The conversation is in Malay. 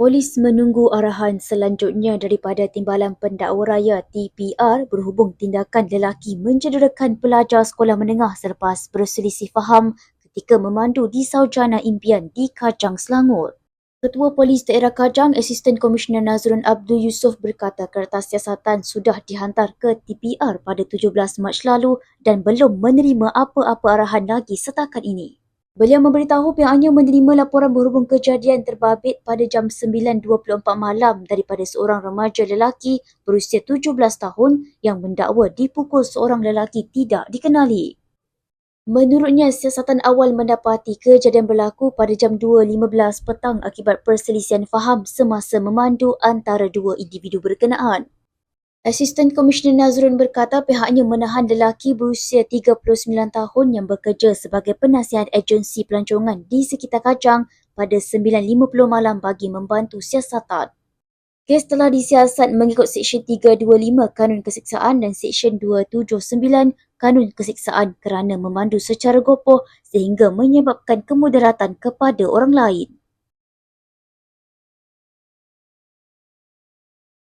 Polis menunggu arahan selanjutnya daripada Timbalan Pendakwa Raya TPR berhubung tindakan lelaki mencederakan pelajar sekolah menengah selepas berselisih faham ketika memandu di Saujana Impian di Kajang, Selangor. Ketua Polis Daerah Kajang, Asisten Komisioner Nazrun Abdul Yusof berkata kertas siasatan sudah dihantar ke TPR pada 17 Mac lalu dan belum menerima apa-apa arahan lagi setakat ini. Beliau memberitahu pihaknya menerima laporan berhubung kejadian terbabit pada jam 9.24 malam daripada seorang remaja lelaki berusia 17 tahun yang mendakwa dipukul seorang lelaki tidak dikenali. Menurutnya, siasatan awal mendapati kejadian berlaku pada jam 2.15 petang akibat perselisihan faham semasa memandu antara dua individu berkenaan. Asisten Komisioner Nazrun berkata pihaknya menahan lelaki berusia 39 tahun yang bekerja sebagai penasihat agensi pelancongan di sekitar Kajang pada 9.50 malam bagi membantu siasatan. Kes telah disiasat mengikut Seksyen 325 Kanun Kesiksaan dan Seksyen 279 Kanun Kesiksaan kerana memandu secara gopoh sehingga menyebabkan kemudaratan kepada orang lain.